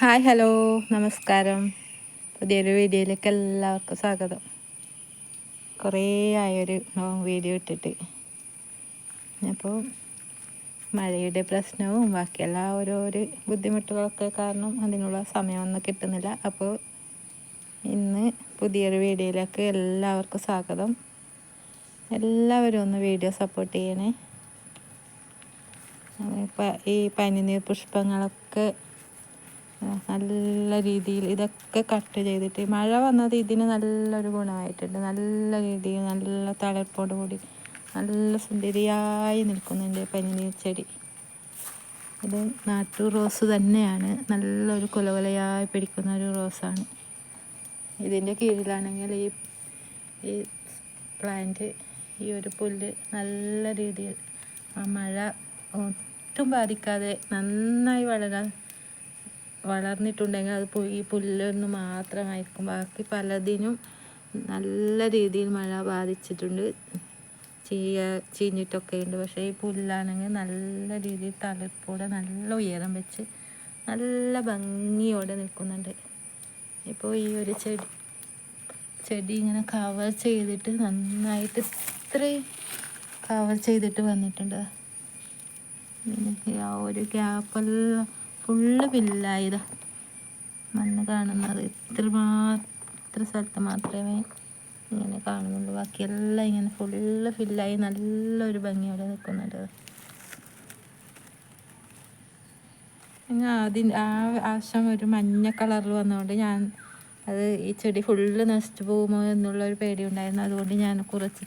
Hi hello. നമസ്കാരം. പുതിയൊരു വീഡിയോയിലേക്ക് എല്ലാവർക്കും സ്വാഗതം. കുറേ ആയൊരു വീഡിയോ ഇട്ടിട്ട്. അപ്പോൾ മഴയുടെ പ്രശ്നവും ബാക്കിയെല്ലാ ഓരോരോ ബുദ്ധിമുട്ടുകളൊക്കെ കാരണം അതിനുള്ള സമയമൊന്നും കിട്ടുന്നില്ല. അപ്പോൾ ഇന്ന് പുതിയൊരു വീഡിയോയിലേക്ക് എല്ലാവർക്കും സ്വാഗതം. എല്ലാവരും ഒന്ന് വീഡിയോ സപ്പോർട്ട് ചെയ്യണേ. ഈ പനിനീർ പുഷ്പങ്ങളൊക്കെ നല്ല രീതിയിൽ ഇതൊക്കെ കട്ട് ചെയ്തിട്ട്. മഴ വന്നത് ഇതിന് നല്ലൊരു ഗുണമായിട്ടുണ്ട്. നല്ല രീതിയിൽ നല്ല തളർപ്പോട് കൂടി നല്ല സുന്ദരിയായി നിൽക്കുന്നുണ്ട് പനി ചെടി. ഇത് നാട്ടു റോസ് തന്നെയാണ്. നല്ലൊരു കുലകുലയായി പിടിക്കുന്ന ഒരു റോസാണ്. ഇതിന്റെ കീഴിലാണെങ്കിൽ ഈ ഈ പ്ലാന്റ് ഈ ഒരു പുല്ല് നല്ല രീതിയിൽ ആ മഴ ഒട്ടും ബാധിക്കാതെ നന്നായി വളരാൻ വളർന്നിട്ടുണ്ടെങ്കിൽ അത് ഈ പുല്ലൊന്ന് മാത്രമായിരിക്കും. ബാക്കി പലതിനും നല്ല രീതിയിൽ മഴ ബാധിച്ചിട്ടുണ്ട്. ചീയ ചീഞ്ഞിട്ടൊക്കെ ഉണ്ട്. പക്ഷേ ഈ പുല്ലാണെങ്കിൽ നല്ല രീതിയിൽ തളിർപ്പോടെ നല്ല ഉയരം വെച്ച് നല്ല ഭംഗിയോടെ നിൽക്കുന്നുണ്ട്. ഇപ്പോൾ ഈ ഒരു ചെടി ചെടി ഇങ്ങനെ കവർ ചെയ്തിട്ട് നന്നായിട്ട് ഇത്രയും കവർ ചെയ്തിട്ട് വന്നിട്ടുണ്ട്. ആ ഒരു ഗ്യാപ്പെല്ലാം ഫുള്ള് ഫില്ലായതാ. മണ്ണ് കാണുന്നത് ഇത്ര മാത്ര സ്ഥലത്ത് മാത്രമേ ഇങ്ങനെ കാണുന്നുള്ളൂ. ബാക്കിയെല്ലാം ഇങ്ങനെ ഫുള്ള് ഫില്ലായി നല്ലൊരു ഭംഗിയോടെ നിൽക്കുന്നുണ്ട്. ആദ്യം ആ ആവശ്യം ഒരു മഞ്ഞ കളറിൽ വന്നതുകൊണ്ട് ഞാൻ അത് ഈ ചെടി ഫുള്ള് നശിച്ചു പോകുമോ എന്നുള്ളൊരു പേടി ഉണ്ടായിരുന്നു അതുകൊണ്ട് ഞാൻ കുറച്ച്